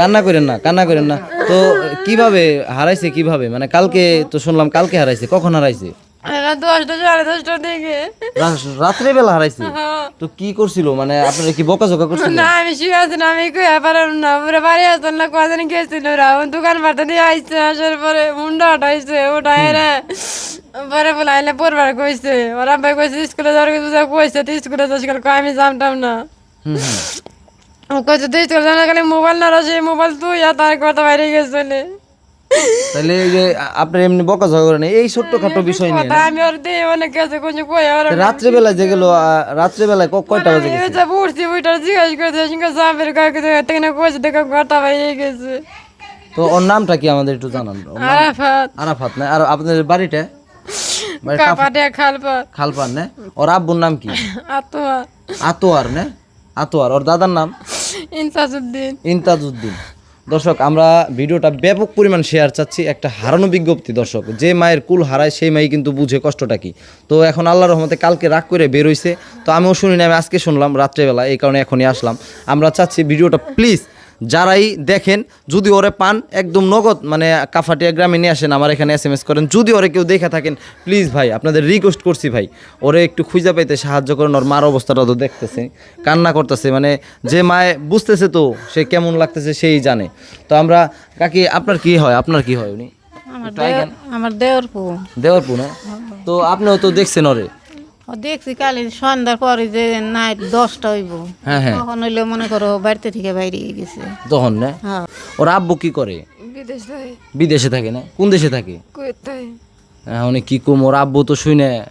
কান্না করেন না কান্না করেন না। তো কীভাবে হারাইছে কীভাবে? মানে কালকে তো শুনলাম কালকে হারাইছে কখন হারাইছে? রাত্রে বেলা হারাইছে? তো কি করছিল? মানে আপনারা কি বকাঝকা করছিল না আমি শুয়ে আমি কই না। পুরো বাড়ি আসতাম না কদিন গেছিল ওরা? ও দোকান পাঠা দিয়ে আইসে আসার পরে মুন্ডা রে। পরে বলে আইলে কইছে। ওরা ভাই কইছে স্কুলে যাওয়ার কইছে স্কুলে যাস আমি জানতাম না। কইছে তুই মোবাইল না রসে মোবাইল তুই আর তার কথা বাইরে গেছিলে তাহলে এই যে আপনার এমনি বকাঝকা করেন এই ছোট্টখাটো বিষয় নিয়ে কথা আমি ওর দিয়ে অনেক কাছে কিছু কই আর রাত্রে বেলা যে গেল রাত্রে বেলায় কয়টা বাজে গেছে? উঠার জিজ্ঞাসা কইছে দেখে কথা বাইরে গেছে। তো ওর নামটা কি আমাদের একটু জানান? আরাফাত। আরাফাত না? আর আপনাদের বাড়িটা? কাপাটে না? ওর আব্বুর নাম কি? আত্মা আতোয়ার না? আতোয়ার। ওর দাদার নাম? ইন্তাজউদ্দিন। দর্শক, আমরা ভিডিওটা ব্যাপক পরিমাণ শেয়ার চাচ্ছি একটা হারানো বিজ্ঞপ্তি, দর্শক। যে মায়ের কুল হারায়, সেই মাই কিন্তু বুঝে কষ্টটা কি? তো এখন আল্লাহ রহমতে কালকে রাগ করে বেরোইছে তো আমিও শুনি না, আমি আজকে শুনলাম রাত্রেবেলা, এই কারণে এখনই আসলাম। আমরা চাচ্ছি ভিডিওটা প্লিজ যারাই দেখেন যদি ওরে পান একদম নগদ মানে কাফাটিয়া গ্রামে নিয়ে আসেন আমার এখানে এস এম এস করেন। যদি ওরে কেউ দেখে থাকেন প্লিজ ভাই আপনাদের রিকোয়েস্ট করছি ভাই ওরে একটু খুঁজে পাইতে সাহায্য করেন ওর মার অবস্থাটা তো দেখতেছে কান্না করতেছে মানে যে মায়ে বুঝতেছে তো সে কেমন লাগতেছে সেই জানে। তো আমরা কাকি আপনার কি হয়? আপনার কি হয় উনি? আমার দেওর দেওর পু দেওয়ার পুনে তো আপনিও তো দেখছেন ওরে। দেখছি কালি সন্ধ্যার পরে যে নাইট দশটা হইব। হ্যাঁ হ্যাঁ। তখন হইলে মনে করো বাড়িতে থেকে বাইরে গেছে। তখন না? হ্যাঁ। ওর আব্বু কি করে? বিদেশ থেকে বিদেশে থাকে না? কোন দেশে থাকে? কুয়েত থেকে এখন কি কম? ওর আব্বু তো শুনে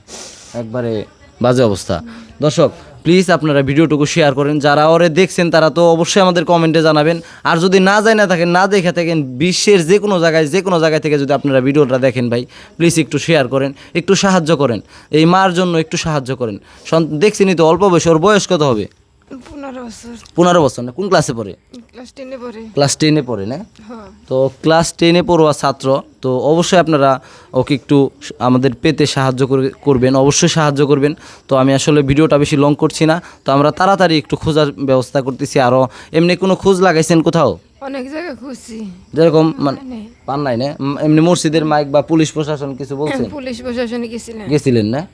একবারে বাজে অবস্থা। দর্শক প্লিজ আপনারা ভিডিওটুকু শেয়ার করেন। যারা ওরে দেখছেন, তারা তো অবশ্যই আমাদের কমেন্টে জানাবেন। আর যদি না যায় না থাকেন, না দেখে থাকেন, বিশ্বের যে কোনো জায়গায়, যে কোনো জায়গায় থেকে যদি আপনারা ভিডিওটা দেখেন ভাই প্লিজ একটু শেয়ার করেন, একটু সাহায্য করেন। এই মার জন্য একটু সাহায্য করেন। দেখছেনই তো, অল্প বয়স ওর বয়স কত হবে? পনেরো বছর। না? কোন ক্লাসে পড়ে? ক্লাস টেনে পড়ে। না? হ্যাঁ। তো ক্লাস টেনে পড়ুয়া ছাত্র তো অবশ্যই আপনারা ওকে একটু আমাদের পেতে সাহায্য করে- করবেন অবশ্যই সাহায্য করবেন। তো আমি আসলে ভিডিওটা বেশি লং করছি না। তো আমরা তাড়াতাড়ি একটু খোঁজার ব্যবস্থা করতেছি আরও এমনি কোনো খোঁজ লাগাইছেন কোথাও? অনেক জায়গায় খুঁজছি। যেরকম মানে পান নাই না? এমনি মসজিদের মাইক বা পুলিশ প্রশাসন কিছু বলছেন? পুলিশ প্রশাসনে গেছিলেন গেছিলেন না?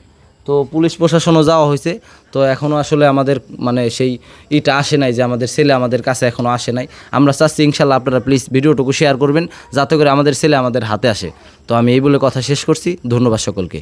তো পুলিশ প্রশাসনও যাওয়া হয়েছে। তো এখনও আসলে আমাদের মানে সেই ইটা আসে নাই যে আমাদের ছেলে আমাদের কাছে এখনও আসে নাই। আমরা চাচ্ছি ইনশাল্লাহ আপনারা প্লিজ ভিডিওটুকু শেয়ার করবেন, যাতে করে আমাদের ছেলে আমাদের হাতে আসে। তো আমি এই বলে কথা শেষ করছি। ধন্যবাদ সকলকে।